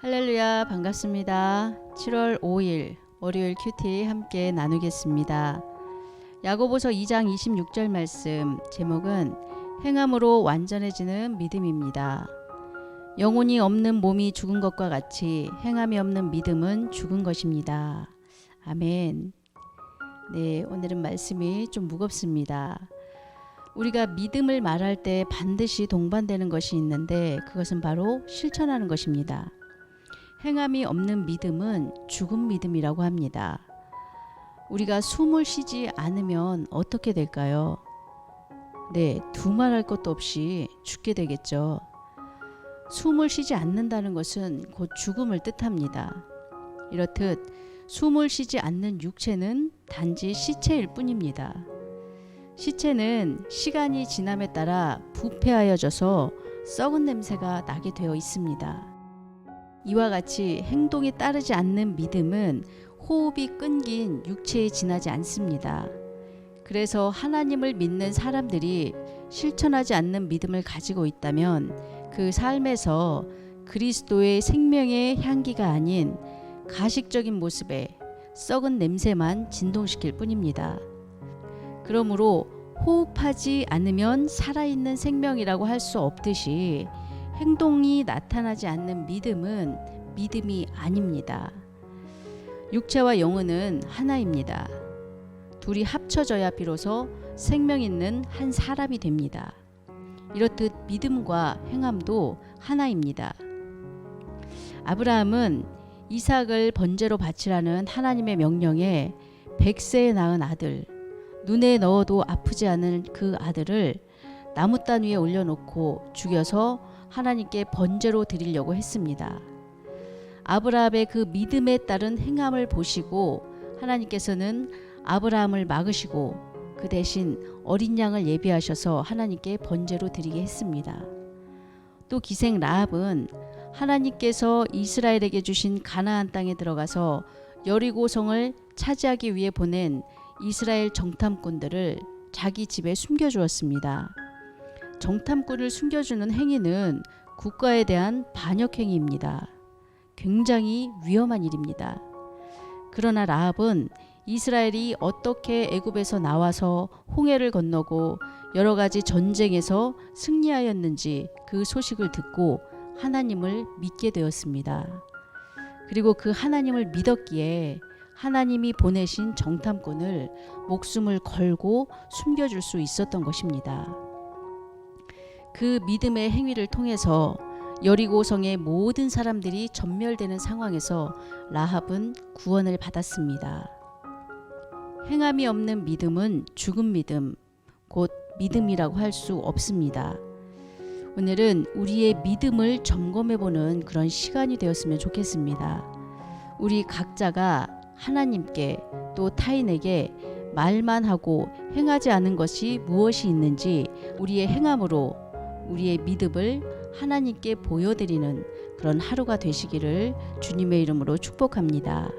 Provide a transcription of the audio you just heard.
할렐루야 반갑습니다. 7월 5일 월요일 큐티 함께 나누겠습니다. 야고보서 2장 26절 말씀 제목은 행함으로 완전해지는 믿음입니다. 영혼이 없는 몸이 죽은 것과 같이 행함이 없는 믿음은 죽은 것입니다. 아멘. 네, 오늘은 말씀이 좀 무겁습니다. 우리가 믿음을 말할 때 반드시 동반되는 것이 있는데 그것은 바로 실천하는 것입니다. 행함이 없는 믿음은 죽은 믿음이라고 합니다. 우리가 숨을 쉬지 않으면 어떻게 될까요? 네, 두말할 것도 없이 죽게 되겠죠. 숨을 쉬지 않는다는 것은 곧 죽음을 뜻합니다. 이렇듯 숨을 쉬지 않는 육체는 단지 시체일 뿐입니다. 시체는 시간이 지남에 따라 부패하여져서 썩은 냄새가 나게 되어 있습니다. 이와 같이 행동이 따르지 않는 믿음은 호흡이 끊긴 육체에 지나지 않습니다. 그래서 하나님을 믿는 사람들이 실천하지 않는 믿음을 가지고 있다면 그 삶에서 그리스도의 생명의 향기가 아닌 가식적인 모습에 썩은 냄새만 진동시킬 뿐입니다. 그러므로 호흡하지 않으면 살아있는 생명이라고 할 수 없듯이 행동이 나타나지 않는 믿음은 믿음이 아닙니다. 육체와 영혼은 하나입니다. 둘이 합쳐져야 비로소 생명 있는 한 사람이 됩니다. 이렇듯 믿음과 행함도 하나입니다. 아브라함은 이삭을 번제로 바치라는 하나님의 명령에 백세에 낳은 아들, 눈에 넣어도 아프지 않은 그 아들을 나무 단 위에 올려놓고 죽여서 하나님께 번제로 드리려고 했습니다. 아브라함의 그 믿음에 따른 행함을 보시고 하나님께서는 아브라함을 막으시고 그 대신 어린 양을 예비하셔서 하나님께 번제로 드리게 했습니다. 또 기생 라합은 하나님께서 이스라엘에게 주신 가나안 땅에 들어가서 여리고성을 차지하기 위해 보낸 이스라엘 정탐꾼들을 자기 집에 숨겨 주었습니다. 정탐꾼을 숨겨주는 행위는 국가에 대한 반역 행위입니다. 굉장히 위험한 일입니다. 그러나 라합은 이스라엘이 어떻게 애굽에서 나와서 홍해를 건너고 여러 가지 전쟁에서 승리하였는지 그 소식을 듣고 하나님을 믿게 되었습니다. 그리고 그 하나님을 믿었기에 하나님이 보내신 정탐꾼을 목숨을 걸고 숨겨줄 수 있었던 것입니다. 그 믿음의 행위를 통해서 여리고성의 모든 사람들이 전멸되는 상황에서 라합은 구원을 받았습니다. 행함이 없는 믿음은 죽은 믿음, 곧 믿음이라고 할 수 없습니다. 오늘은 우리의 믿음을 점검해 보는 그런 시간이 되었으면 좋겠습니다. 우리 각자가 하나님께 또 타인에게 말만 하고 행하지 않은 것이 무엇이 있는지 우리의 행함으로 우리의 믿음을 하나님께 보여드리는 그런 하루가 되시기를 주님의 이름으로 축복합니다.